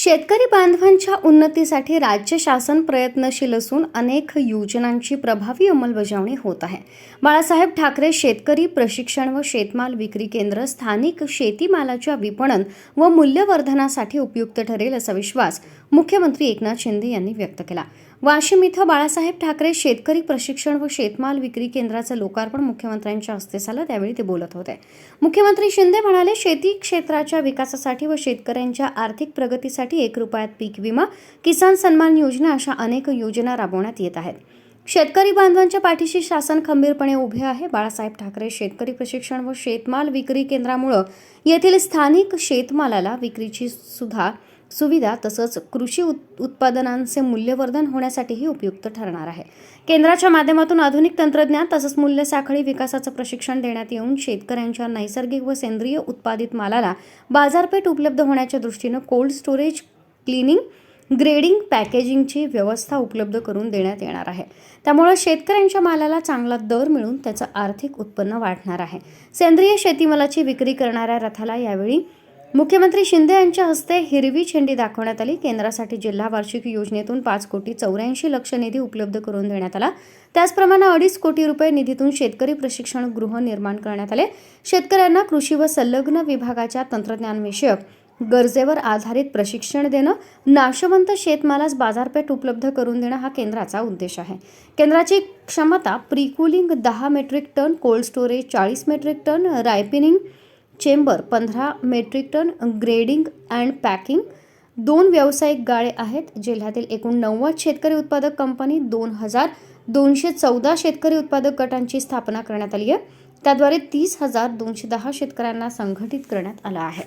शेतकरी बांधवांच्या उन्नतीसाठी राज्य शासन प्रयत्नशील असून अनेक योजनांची प्रभावी अंमलबजावणी होत आहे. बाळासाहेब ठाकरे शेतकरी प्रशिक्षण व शेतमाल विक्री केंद्र स्थानिक शेतीमालाच्या विपणन व मूल्यवर्धनासाठी उपयुक्त ठरेल असा विश्वास मुख्यमंत्री एकनाथ शिंदे यांनी व्यक्त केला. वाशिम इथं बाळासाहेब ठाकरे शेतकरी प्रशिक्षण व शेतमाल विक्री केंद्राचं लोकार्पण मुख्यमंत्र्यांच्या हस्ते झालं त्यावेळी ते बोलत होते. मुख्यमंत्री शिंदे म्हणाले शेती क्षेत्राच्या विकासासाठी व शेतकऱ्यांच्या आर्थिक प्रगतीसाठी एक रुपयात पीक विमा किसान सन्मान योजना अशा अनेक योजना राबवण्यात येत आहेत. शेतकरी बांधवांच्या पाठीशी शासन खंबीरपणे उभे आहे. बाळासाहेब ठाकरे शेतकरी प्रशिक्षण व शेतमाल विक्री केंद्रामुळं येथील स्थानिक शेतमालाला विक्रीची सुद्धा सुविधा तसंच कृषी उत उत्पादनांचे मूल्यवर्धन होण्यासाठीही उपयुक्त ठरणार आहे. केंद्राच्या माध्यमातून आधुनिक तंत्रज्ञान तसंच मूल्य साखळी विकासाचं प्रशिक्षण देण्यात येऊन शेतकऱ्यांच्या नैसर्गिक व सेंद्रिय उत्पादित मालाला बाजारपेठ उपलब्ध होण्याच्या दृष्टीनं कोल्ड स्टोरेज क्लिनिंग ग्रेडिंग पॅकेजिंगची व्यवस्था उपलब्ध करून देण्यात येणार आहे. त्यामुळे शेतकऱ्यांच्या मालाला चांगला दर मिळून त्याचं आर्थिक उत्पन्न वाढणार आहे. सेंद्रिय शेतीमालाची विक्री करणाऱ्या रथाला यावेळी मुख्यमंत्री शिंदे यांच्या हस्ते हिरवी झेंडी दाखवण्यात आली. केंद्रासाठी जिल्हा वार्षिक योजनेतून पाच कोटी चौऱ्याऐंशी लक्ष निधी उपलब्ध करून देण्यात आला. त्याचप्रमाणे अडीच कोटी रुपये निधीतून शेतकरी प्रशिक्षण गृह निर्माण करण्यात आले. शेतकऱ्यांना कृषी व संलग्न विभागाच्या तंत्रज्ञानविषयक गरजेवर आधारित प्रशिक्षण देणं नाशवंत शेतमालास बाजारपेठ उपलब्ध करून देणं हा केंद्राचा उद्देश आहे. केंद्राची क्षमता प्रिकुलिंग दहा मेट्रिक टन कोल्ड स्टोरेज चाळीस मेट्रिक टन रायपिनिंग चेंबर पंधरा metric ton grading and packing दोन व्यावसायिक गाळे आहेत. जिल्ह्यातील एकूण नव्वद शेतकरी उत्पादक कंपनी दोन हजार दोनशे चौदा शेतकरी उत्पादक गटांची स्थापना करण्यात आली आहे. त्याद्वारे तीस हजार दोनशे दहा शेतकऱ्यांना संघटित करण्यात आलं आहे.